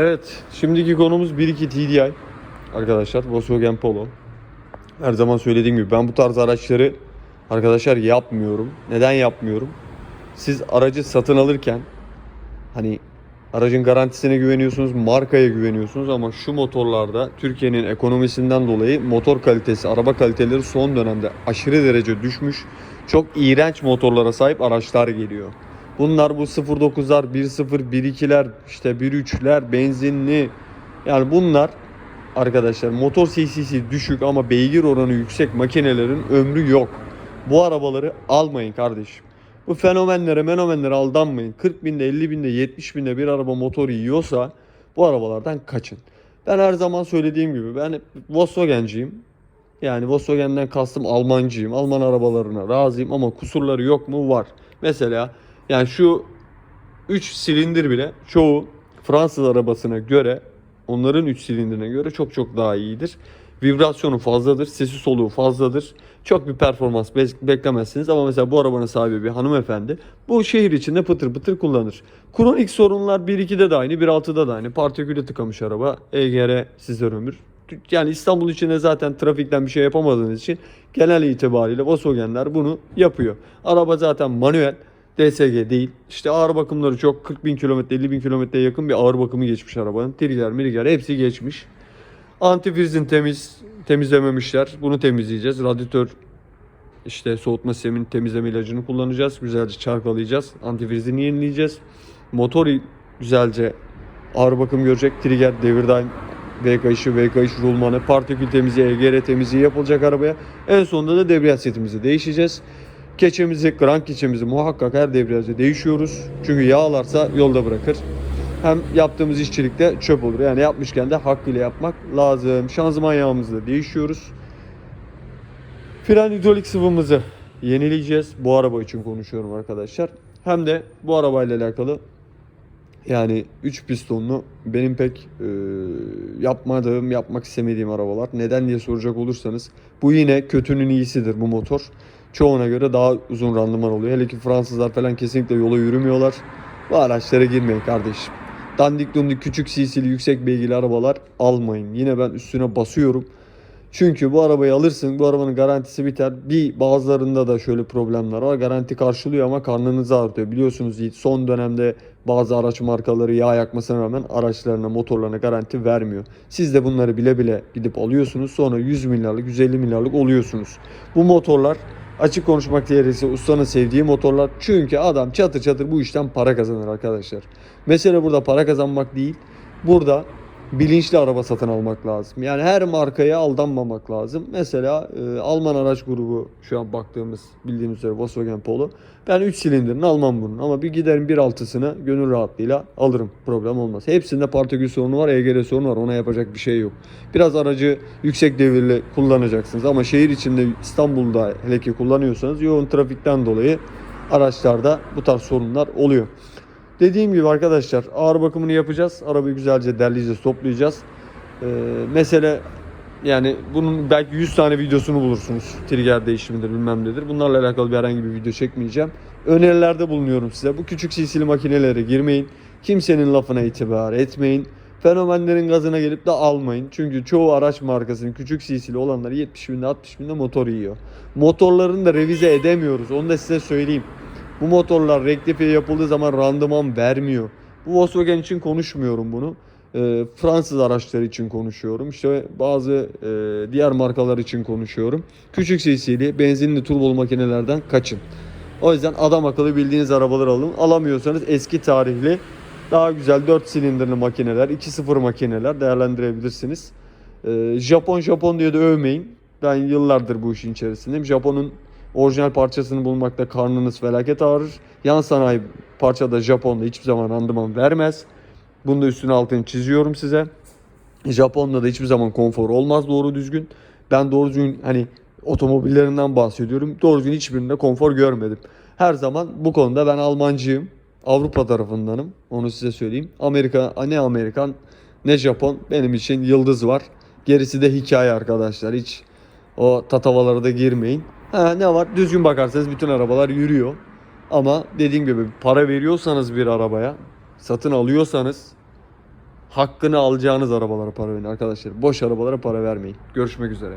Evet, şimdiki konumuz 1.2 TDI. Arkadaşlar, Volkswagen Polo. Her zaman söylediğim gibi ben bu tarz araçları arkadaşlar yapmıyorum. Neden yapmıyorum? Siz aracı satın alırken hani aracın garantisine güveniyorsunuz, markaya güveniyorsunuz ama şu motorlarda Türkiye'nin ekonomisinden dolayı motor kalitesi, araba kaliteleri son dönemde aşırı derece düşmüş. Çok iğrenç motorlara sahip araçlar geliyor. Bunlar bu 09'lar, 1.0, 1.2'ler, işte 1.3'ler, benzinli. Yani bunlar arkadaşlar motor CC'si düşük ama beygir oranı yüksek makinelerin ömrü yok. Bu arabaları almayın kardeşim. Bu fenomenlere menomenlere aldanmayın. 40 binde 50 binde 70 binde bir araba motor yiyorsa bu arabalardan kaçın. Ben her zaman söylediğim gibi ben hep Volkswagen'ciyim. Yani Volkswagen'den kastım Almancıyım. Alman arabalarına razıyım ama kusurları yok mu? Var. Mesela yani şu 3 silindir bile çoğu Fransız arabasına göre onların 3 silindirine göre çok çok daha iyidir. Vibrasyonu fazladır, sesi soluğu fazladır. Çok bir performans be- beklemezsiniz ama mesela bu arabanın sahibi bir hanımefendi bu şehir içinde pıtır pıtır kullanır. Kronik sorunlar 1.2'de de aynı, 1.6'da da aynı. Partikülü tıkamış araba, EGR sizler ömür. Yani İstanbul içinde zaten trafikten bir şey yapamadığınız için genel itibariyle Volkswagen'ler bunu yapıyor. Araba zaten manuel. DSG değil. İşte ağır bakımları çok 40 bin kilometre 50 bin kilometreye yakın bir ağır bakımı geçmiş arabanın. Trigger, mirger hepsi geçmiş. Antifrizin temiz temizlememişler. Bunu temizleyeceğiz. Radyatör işte soğutma sisteminin temizleme ilacını kullanacağız. Güzelce çarkalayacağız. Antifrizini yenileyeceğiz. Motor güzelce ağır bakım görecek. Trigger, devir daim, V kayışı, V kayış rulmanı, partikül temizliği, EGR temizliği yapılacak arabaya. En sonunda da debriyaj setimizi değişeceğiz. Keçemizi, krank keçemizi muhakkak her debriyajda değişiyoruz. Çünkü yağlarsa yolda bırakır. Hem yaptığımız işçilikte çöp olur. Yani yapmışken de hakkıyla yapmak lazım. Şanzıman yağımızı da değişiyoruz. Fren hidrolik sıvımızı yenileyeceğiz. Bu araba için konuşuyorum arkadaşlar. Hem de bu arabayla alakalı yani 3 pistonlu benim pek e, yapmadığım, yapmak istemediğim arabalar. Neden diye soracak olursanız bu yine kötünün iyisidir bu motor. Çoğuna göre daha uzun randıman oluyor. Hele ki Fransızlar falan kesinlikle yola yürümüyorlar. Bu araçlara girmeyin kardeşim. Dandik dundik küçük CC'li yüksek beygirli arabalar almayın. Yine ben üstüne basıyorum. Çünkü bu arabayı alırsın, bu arabanın garantisi biter. Bir bazılarında da şöyle problemler var. Garanti karşılıyor ama karnınızı ağrıtıyor. Biliyorsunuz son dönemde bazı araç markaları yağ yakmasına rağmen araçlarına, motorlarına garanti vermiyor. Siz de bunları bile bile gidip alıyorsunuz. Sonra 100 milyarlık, 150 milyarlık oluyorsunuz. Bu motorlar açık konuşmak gerekirse ustanın sevdiği motorlar. Çünkü adam çatır çatır bu işten para kazanır arkadaşlar. Mesele burada para kazanmak değil. Burada bilinçli araba satın almak lazım. Yani her markaya aldanmamak lazım. Mesela e, Alman araç grubu şu an baktığımız bildiğiniz üzere Volkswagen Polo. Ben 3 silindirini almam bunun ama bir giderim 1.6'sını gönül rahatlığıyla alırım. Problem olmaz. Hepsinde partikül sorunu var, EGR sorunu var. Ona yapacak bir şey yok. Biraz aracı yüksek devirli kullanacaksınız ama şehir içinde İstanbul'da hele ki kullanıyorsanız yoğun trafikten dolayı araçlarda bu tarz sorunlar oluyor. Dediğim gibi arkadaşlar ağır bakımını yapacağız. Arabayı güzelce derleyeceğiz, toplayacağız. Ee, mesele yani bunun belki 100 tane videosunu bulursunuz. Trigger değişimidir bilmem nedir. Bunlarla alakalı bir herhangi bir video çekmeyeceğim. Önerilerde bulunuyorum size. Bu küçük CC'li makinelere girmeyin. Kimsenin lafına itibar etmeyin. Fenomenlerin gazına gelip de almayın. Çünkü çoğu araç markasının küçük CC'li olanları 70 binde 60 binde motor yiyor. Motorlarını da revize edemiyoruz. Onu da size söyleyeyim. Bu motorlar rektifiye yapıldığı zaman randıman vermiyor. Bu Volkswagen için konuşmuyorum bunu. Ee, Fransız araçları için konuşuyorum. İşte bazı e, diğer markalar için konuşuyorum. Küçük CC'li benzinli turbolu makinelerden kaçın. O yüzden adam akıllı bildiğiniz arabaları alın. Alamıyorsanız eski tarihli daha güzel 4 silindirli makineler, 2.0 makineler değerlendirebilirsiniz. Ee, Japon Japon diye de övmeyin. Ben yıllardır bu işin içerisindeyim. Japon'un orijinal parçasını bulmakta karnınız felaket ağrır. Yan sanayi parçada Japon'da hiçbir zaman randıman vermez. Bunu da üstüne altını çiziyorum size. Japon'da da hiçbir zaman konfor olmaz doğru düzgün. Ben doğru düzgün hani otomobillerinden bahsediyorum. Doğru düzgün hiçbirinde konfor görmedim. Her zaman bu konuda ben Almancıyım. Avrupa tarafındanım. Onu size söyleyeyim. Amerika ne Amerikan ne Japon benim için yıldız var. Gerisi de hikaye arkadaşlar. Hiç o tatavalara da girmeyin. Ha, ne var? Düzgün bakarsanız bütün arabalar yürüyor. Ama dediğim gibi para veriyorsanız bir arabaya, satın alıyorsanız hakkını alacağınız arabalara para verin arkadaşlar. Boş arabalara para vermeyin. Görüşmek üzere.